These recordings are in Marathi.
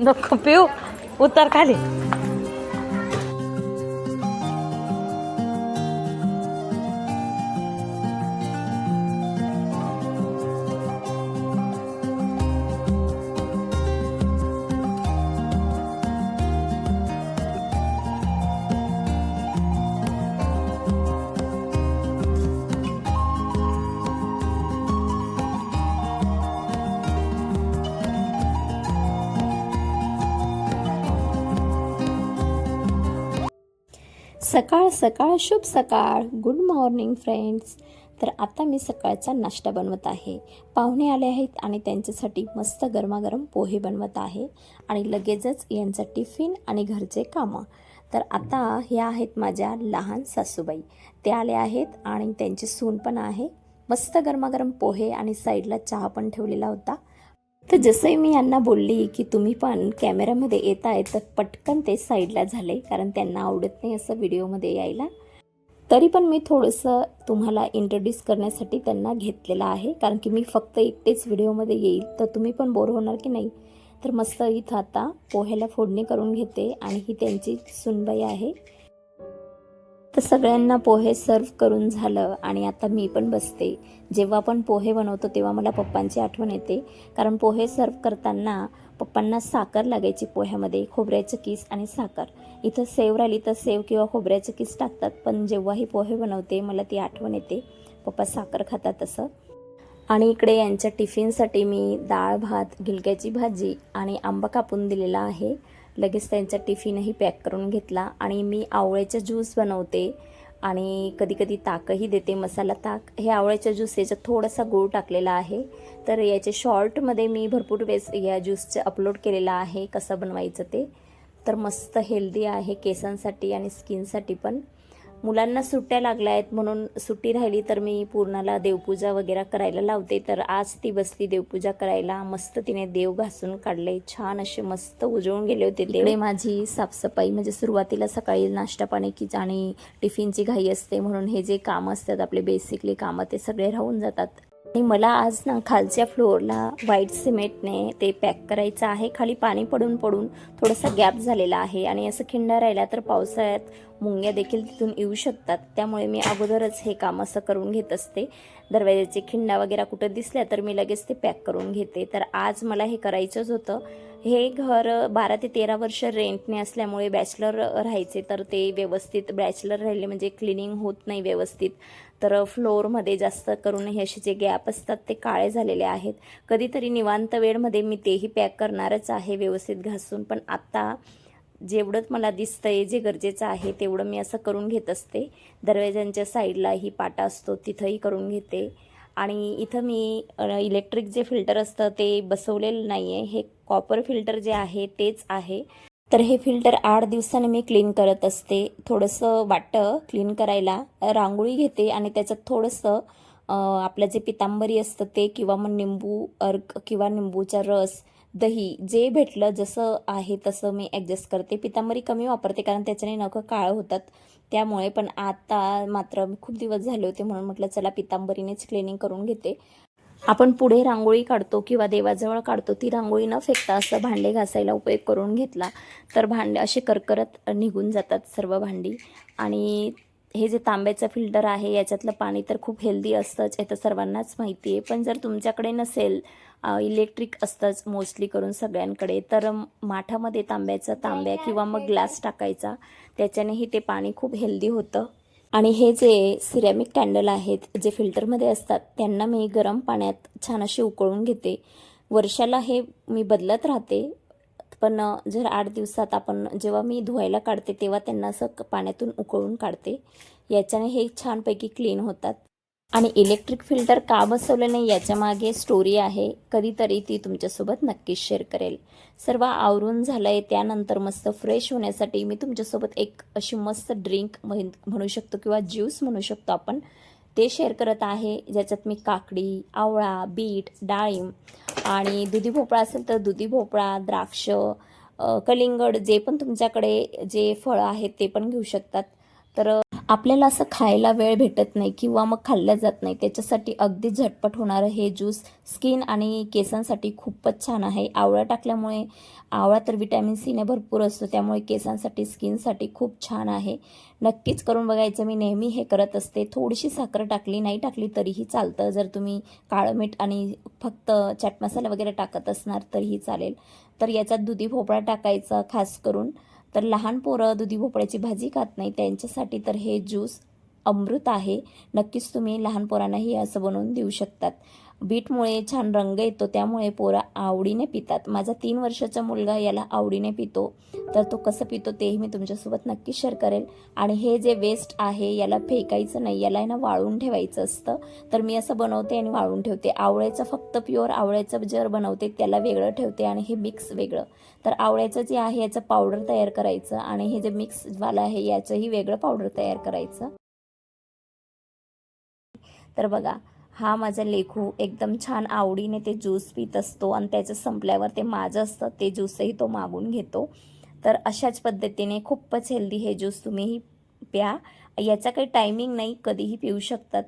नको पिऊ. उतर खाली. सकाळ सकाळ शुभ सकाळ. गुड मॉर्निंग फ्रेंड्स तर आता मी सकाळचा नाश्ता बनवत आहे. पाहुणे आले आहेत आणि त्यांच्यासाठी मस्त गरमागरम पोहे बनवत आहे आणि लगेचच यांचा टिफिन आणि घरचे कामं. तर आता ह्या आहेत माझ्या लहान सासूबाई. ते आले आहेत आणि त्यांची सून पण आहे. मस्त गरमागरम पोहे आणि साईडला चहा पण ठेवलेला होता. तर जसंही मी यांना बोलली की तुम्ही पण कॅमेऱ्यामध्ये येत आहे तर पटकन ते साईडला झाले कारण त्यांना आवडत नाही असं व्हिडिओमध्ये यायला. तरी पण मी थोडंसं तुम्हाला इंट्रोड्यूस करण्यासाठी त्यांना घेतलेलं आहे कारण की मी फक्त एकटेच व्हिडिओमध्ये येईल. तर तुम्ही पण बोर होणार की नाही? तर मस्त इथं आता पोह्याला फोडणी करून घेते आणि ही त्यांची सुनबाई आहे. तर सगळ्यांना पोहे सर्व करून झालं आणि आता मी पण बसते. जेव्हा पण पोहे बनवतो तेव्हा मला पप्पांची आठवण येते. कारण पोहे सर्व करताना पप्पांना साखर लागायची पोह्यामध्ये खोबऱ्याचं किस आणि साखर. इथं सेव राहिली तर सेव किंवा खोबऱ्याचं किस टाकतात पण जेव्हाही पोहे बनवते मला ती आठवण येते. पप्पा साखर खातात असं आणि इकडे यांच्या टिफिनसाठी मी डाळ भात गिलक्याची भाजी आणि आंबा कापून दिलेला आहे. लगेच त्यांचा टिफिनही पॅक करून घेतला आणि मी आवळ्याचा ज्यूस बनवते आणि कधीकधी ताकही देते मसाला ताक. हे आवळ्याच्या ज्यूस याच्यात थोडासा गूळ टाकलेला आहे. तर याचे शॉर्टमध्ये मी भरपूर वेळेस या ज्यूसचं अपलोड केलेलं आहे कसं बनवायचं ते. तर मस्त हेल्दी आहे केसांसाठी आणि स्किनसाठी पण. मुलांना सुट्ट्या लागल्या आहेत म्हणून सुट्टी राहिली तर मी पूर्णाला देवपूजा वगैरे करायला लावते. तर आज ती बसली देवपूजा करायला मस्त तिने देव घासून काढले. छान असे मस्त उजळून गेले होते देव. माझी साफसफाई म्हणजे सुरुवातीला सकाळी नाश्ता पाणी की आणि टिफिनची घाई असते म्हणून हे जे कामं असतात आपले बेसिकली कामं ते सगळे राहून जातात. आणि मला आज ना खालच्या फ्लोअरला व्हाईट सिमेंटने ते पॅक करायचं आहे. खाली पाणी पडून पडून थोडासा गॅप झालेला आहे आणि असं खिंडा राहिला तर पावसाळ्यात मुंग्या देखील तिथून येऊ शकतात. त्यामुळे मी अगोदरच हे काम असं करून घेत असते. दरवाजाचे खिंडा वगैरे कुठं दिसल्या तर मी लगेच ते पॅक करून घेते. तर आज मला हे करायचंच होतं. हे घर बारा ते तेरा वर्ष रेंटने असल्यामुळे बॅचलर राहायचे तर ते व्यवस्थित बॅचलर राहिले म्हणजे क्लिनिंग होत नाही व्यवस्थित. तर फ्लोअरमध्ये जास्त करून हे असे जे गॅप असतात ते काळे झालेले आहेत. कधीतरी निवांत वेळमध्ये मी तेही पॅक करणारच आहे व्यवस्थित घासून. पण आत्ता जेवढंच मला दिसतंय जे गरजेचं आहे तेवढं मी असं करून घेत असते. दरवाजांच्या साईडलाही पाटा असतो तिथंही करून घेते. आणि इथं मी इलेक्ट्रिक जे फिल्टर असतं ते बसवलेलं नाही आहे हे कॉपर फिल्टर जे आहे तेच आहे. तर हे फिल्टर आठ दिवसाने मी क्लीन करत असते. थोडंसं वाटतं क्लीन करायला रांगोळी घेते आणि त्याच्यात थोडंसं आपलं जे पितांबरी असतं ते किंवा मग निंबू अर्क किंवा निंबूचा रस दही जे भेटलं जसं आहे तसं मी ॲडजस्ट करते. पितांबरी कमी वापरते कारण त्याच्याने नखं काळं होतात. त्यामुळे पण आता मात्र खूप दिवस झाले होते म्हणून म्हटलं चला पितांबरीनेच क्लिनिंग करून घेते. आपण पुढे रांगोळी काढतो किंवा देवाजवळ काढतो ती रांगोळी न फेकता असं भांडे घासायला उपयोग करून घेतला तर भांडे असे करकरत निघून जातात सर्व भांडी. आणि हे जे तांब्याचं फिल्टर आहे याच्यातलं पाणी तर खूप हेल्दी असतंच हे तर सर्वांनाच माहिती आहे पण जर तुमच्याकडे नसेल इलेक्ट्रिक असतंच मोस्टली करून सगळ्यांकडे. तर माठामध्ये तांब्याचा तांब्या किंवा मग ग्लास टाकायचा. त्याच्यानेही ते पाणी खूप हेल्दी होतं. आणि हे जे सिरॅमिक कॅन्डल आहेत जे फिल्टरमध्ये असतात त्यांना मी गरम पाण्यात छान असे उकळून घेते. वर्षाला हे मी बदलत राहते. पण जर आठ दिवसात आपण जेव्हा मी धुवायला काढते तेव्हा त्यांना असं पाण्यातून उकळून काढते. याच्याने हे छानपैकी क्लीन होतात. आणि इलेक्ट्रिक फिल्टर का बसवलं नाही याच्यामागे स्टोरी आहे. कधीतरी ती तुमच्यासोबत नक्कीच शेअर करेल. सर्व आवरून झालं आहे त्यानंतर मस्त फ्रेश होण्यासाठी मी तुमच्यासोबत एक अशी मस्त ड्रिंक म्हणू शकतो किंवा ज्यूस म्हणू शकतो आपण. ते शेअर करत आहे. ज्याच्यात मी काकडी आवळा बीट डाळिंब आणि दुधी भोपळा असेल तर दुधी भोपळा द्राक्ष कलिंगड जे पण तुमच्याकडे जे फळं आहेत ते पण घेऊ शकतात. तर आपल्याला असं खायला वेळ भेटत नाही किंवा मग खाल्लं जात नाही. त्याच्यासाठी अगदी झटपट होणारं हे ज्यूस. स्किन आणि केसांसाठी खूपच छान आहे. आवळा टाकल्यामुळे आवळा तर विटॅमिन सीने भरपूर असतो त्यामुळे केसांसाठी स्किनसाठी खूप छान आहे. नक्कीच करून बघायचं मी नेहमी हे करत असते. थोडीशी साखर टाकली नाही टाकली तरीही चालतं. जर तुम्ही काळं मीठ आणि फक्त चाट मसाला वगैरे टाकत असणार तरीही चालेल. तर याच्यात दुधी भोपळा टाकायचा खास करून. तर लहान पोरं दुधी भोपळ्याची भाजी खात नाही त्यांच्यासाठी तर हे ज्यूस अमृत आहे. नक्कीच तुम्ही लहान पोरांनाही असं बनवून देऊ शकतात. बीटमुळे छान रंग येतो त्यामुळे पोरं आवडीने पितात. माझा तीन वर्षाचा मुलगा याला आवडीने पितो. तर तो कसं पितो तेही मी तुमच्यासोबत नक्की शेअर करेल. आणि हे जे वेस्ट आहे याला फेकायचं नाही याला आहे ना वाळून ठेवायचं असतं. तर मी असं बनवते आणि वाळून ठेवते. आवळ्याचं फक्त प्युअर आवळ्याचं जर बनवते त्याला वेगळं ठेवते आणि हे मिक्स वेगळं. तर आवळ्याचं जे आहे याचं पावडर तयार करायचं आणि हे जे मिक्सवालं आहे याचंही वेगळं पावडर तयार करायचं. तर बघा हा माझा लेखू एकदम छान आवडीने ते ज्यूस पित असतो आणि त्याचं संपल्यावर ते माझं असतं ते ज्यूसही तो मागून घेतो. तर अशाच पद्धतीने खूपच हेल्दी हे ज्यूस तुम्हीही प्या. याचा काही टायमिंग नाही कधीही पिऊ शकतात.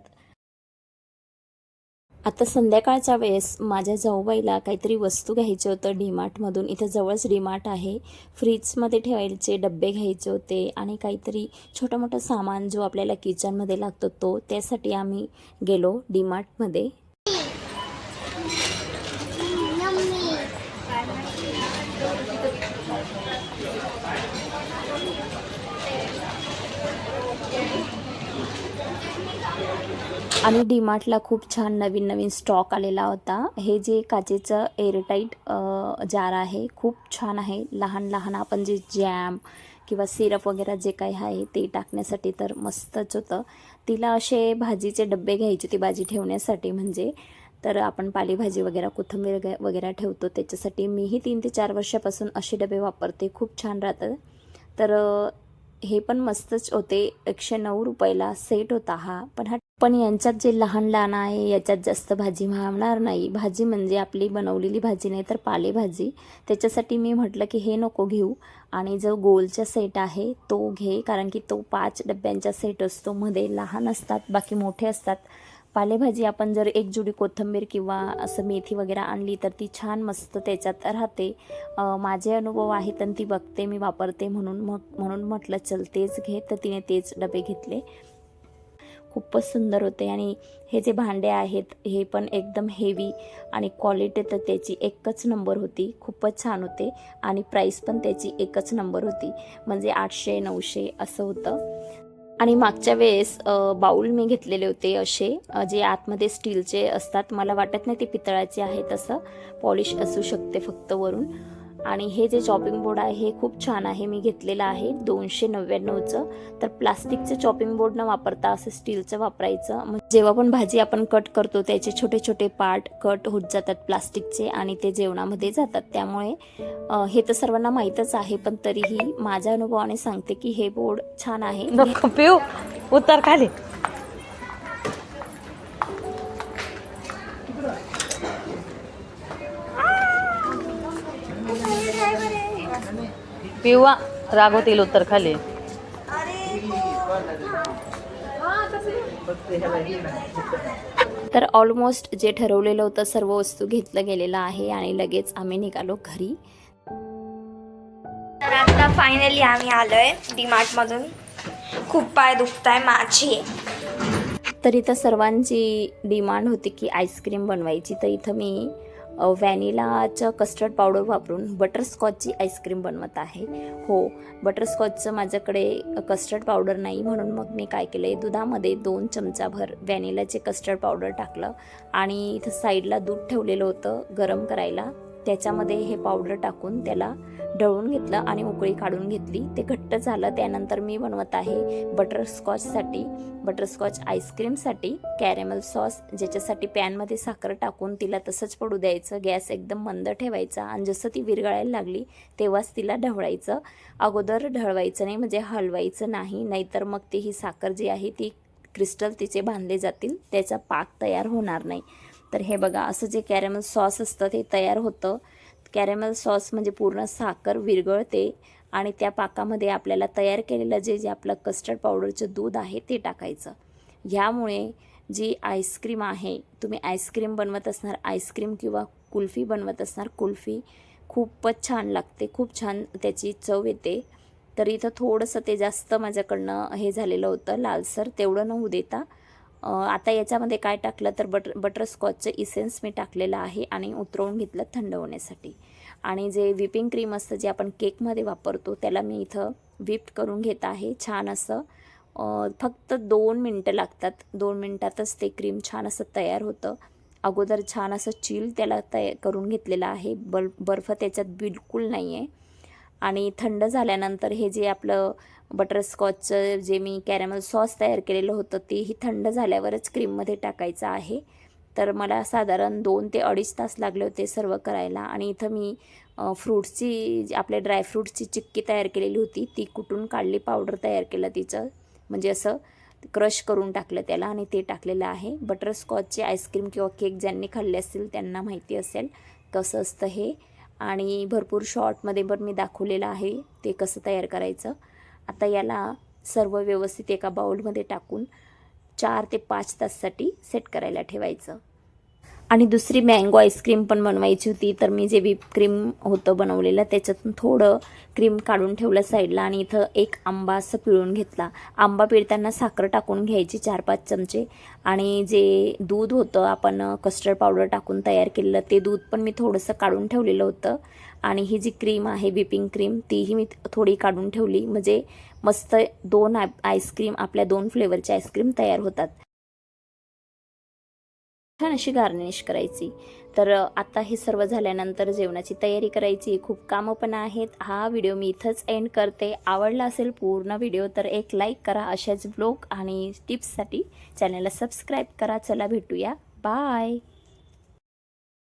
आता संध्याकाळच्या वेळेस माझ्या जाऊबाईला काहीतरी वस्तू घ्यायचं होतं. डीमार्टमधून इथं जवळच डीमार्ट आहे. फ्रीजमध्ये ठेवायचे डब्बे घ्यायचे होते आणि काहीतरी छोटं मोठं सामान जो आपल्याला किचनमध्ये लागतो तो त्यासाठी आम्ही गेलो डीमार्टमध्ये. आणि डीमार्टला खूप छान नवीन नवीन स्टॉक आलेला होता. हे जे काचेचं एअरटाईट जार आहे खूप छान आहे. लहान लहान आपण जे जॅम किंवा सिरप वगैरे जे काही आहे ते टाकण्यासाठी तर मस्तच होतं. तिला असे भाजीचे डबे घ्यायचे होते भाजी ठेवण्यासाठी म्हणजे. तर आपण पालेभाजी वगैरे कोथिंबीर वगैरे ठेवतो. त्याच्यासाठी मीही तीन ते चार वर्षापासून असे डबे वापरते. खूप छान राहतं. तर हे पण मस्तच होते. एकशे नऊ रुपयाला सेट होता हा. पण हा पण यांच्यात जे लहान लहान आहे याच्यात जास्त भाजी मागणार नाही. भाजी म्हणजे आपली बनवलेली भाजी नाही तर पालेभाजी. त्याच्यासाठी मी म्हटलं की हे नको घेऊ. आणि जो गोलचा सेट आहे तो घे. कारण की तो पाच डब्यांचा सेट असतो. मध्ये लहान असतात बाकी मोठे असतात. पालेभाजी आपण जर एक जुडी कोथिंबीर किंवा असं मेथी वगैरे आणली तर ती छान मस्त त्याच्यात राहते. माझे अनुभव आहेत आणि ती बघते मी वापरते म्हणून मग म्हणून म्हटलं चल तेच घे. तर तिने तेच डबे घेतले. खूपच सुंदर होते आणि हे जे भांडे आहेत हे पण एकदम हेवी आणि क्वालिटी तर त्याची एकच नंबर होती. खूपच छान होते आणि प्राईस पण त्याची एकच नंबर होती. म्हणजे आठशे नऊशे असं होतं. आणि मागच्या वेळेस बाऊल मी घेतलेले होते असे जे आतमध्ये स्टीलचे असतात. मला वाटत नाही ते पितळाचे आहे तसं पॉलिश असू शकते फक्त वरून. आणि हे जे चॉपिंग बोर्ड आहे हे खूप छान आहे. मी घेतलेलं आहे दोनशे नव्याण्णवचं. तर प्लास्टिकचं चॉपिंग बोर्ड न वापरता असं स्टीलचं वापरायचं. मग जेव्हा पण भाजी आपण कट करतो त्याचे छोटे छोटे पार्ट कट होत जातात प्लास्टिकचे आणि ते जेवणामध्ये जातात. त्यामुळे हे तर सर्वांना माहीतच आहे पण तरीही माझ्या अनुभवाने सांगते की हे बोर्ड छान आहे. उत्तर खाली. पिवा रागवतील उत्तर खाली. तर ऑलमोस्ट जे ठरवलेलं होतं सर्व वस्तू घेतलं गेलेलं आहे आणि लगेच आम्ही निघालो घरी. तर आता फायनली आम्ही आलोय डीमार्टमधून खूप पाय दुखताय माझे. तर इथं सर्वांची डिमांड होती की आईस्क्रीम बनवायची. तर इथं मी व्हॅनिलाचं कस्टर्ड पावडर वापरून बटरस्कॉचची आईस्क्रीम बनवत आहे. हो बटरस्कॉचचं माझ्याकडे कस्टर्ड पावडर नाही म्हणून मग मी काय केलं आहे दुधामध्ये दोन चमचाभर व्हॅनिलाचे कस्टर्ड पावडर टाकलं आणि इथं साईडला दूध ठेवलेलं होतं गरम करायला. त्याच्यामध्ये हे पावडर टाकून त्याला ढवळून घेतलं आणि उकळी काढून घेतली. ते घट्ट झालं. त्यानंतर मी बनवत आहे बटरस्कॉचसाठी बटरस्कॉच आईस्क्रीमसाठी कॅरेमल सॉस ज्याच्यासाठी पॅनमध्ये साखर टाकून तिला तसंच पडू द्यायचं. गॅस एकदम मंद ठेवायचा आणि जसं ती विरघळायला लागली तेव्हाच तिला ढवळायचं. अगोदर ढळवायचं नाही म्हणजे हलवायचं नाही. नाहीतर मग ती ही साखर जी आहे ती क्रिस्टल तिचे बांधले जातील. त्याचा पाक तयार होणार नाही. तर हे बघा असं जे कॅरेमल सॉस असतं ते तयार होतं. कॅरेमल सॉस म्हणजे पूर्ण साखर विरघळते आणि त्या पाकामध्ये आपल्याला तयार केलेलं जे जे आपलं कस्टर्ड पावडरचं दूध आहे ते टाकायचं. ह्यामुळे जी आईस्क्रीम आहे तुम्ही आईस्क्रीम बनवत असणार आईस्क्रीम किंवा कुल्फी बनवत असणार कुल्फी खूपच छान लागते खूप छान त्याची चव येते. तर इथं थोडंसं ते जास्त माझ्याकडनं हे झालेलं होतं लालसर तेवढं न होऊ देता आता याच्यामध्ये काय टाकलं तर बटर बटरस्कॉचचं इसेन्स मी टाकलेलं आहे आणि उतरवून घेतलं थंड होण्यासाठी. आणि जे व्हिपिंग क्रीम असतं जे आपण केकमध्ये वापरतो त्याला मी इथं व्हिप्ड करून घेत आहे. छान असं फक्त दोन मिनटं लागतात. दोन मिनटातच ते क्रीम छान असं तयार होतं. अगोदर छान असं चिल त्याला तया करून घेतलेलं आहे. बल बर्फ त्याच्यात बिलकुल नाही आहे आणि थंड झाल्यानंतर हे जे आपलं बटरस्कॉचचं जे मी कॅरमल सॉस तयार केलेलं होतं तेही थंड झाल्यावरच क्रीममध्ये टाकायचं आहे. तर मला साधारण दोन ते अडीच तास लागले होते सर्व करायला आणि इथं मी फ्रूट्सची जी आपल्या ड्रायफ्रूट्सची चिक्की तयार केलेली होती. ती कुटून काढली पावडर तयार केलं तिचं म्हणजे असं क्रश करून टाकलं त्याला आणि ते टाकलेलं आहे. बटरस्कॉचचे आईस्क्रीम किंवा केक ज्यांनी खाल्ले असतील त्यांना माहिती असेल कसं असतं हे. आणि भरपूर शॉर्टमध्ये पण मी दाखवलेलं आहे ते कसं तयार करायचं. आता याला सर्व व्यवस्थित एका बाउलमध्ये टाकून चार ते पाच ताससाठी सेट करायला ठेवायचं. आणि दुसरी मँगो आईस्क्रीम पण बनवायची होती. तर मी जे व्हिप क्रीम होतं बनवलेलं त्याच्यातून थोडं क्रीम काढून ठेवलं साईडला आणि इथं एक आंबा असं पिळून घेतला. आंबा पिळताना साखर टाकून घ्यायची चार पाच चमचे. आणि जे दूध होतं आपण कस्टर्ड पावडर टाकून तयार केलेलं ते दूध पण मी थोडंसं काढून ठेवलेलं होतं. आणि ही जी क्रीम आहे व्हिपिंग क्रीम तीही मी थोडी काढून ठेवली. म्हणजे मस्त दोन आय आईस्क्रीम आपल्या दोन फ्लेवरचे आईस्क्रीम तयार होतात. छान अशी गार्निश करायची. तर आता हे सर्व झाल्यानंतर जेवणाची तयारी करायची. खूप कामं पण आहेत. हा व्हिडिओ मी इथंच एंड करते. आवडला असेल पूर्ण व्हिडिओ तर एक लाईक करा अशाच ब्लॉग आणि टिप्ससाठी चॅनलला सबस्क्राईब करा. चला भेटूया. बाय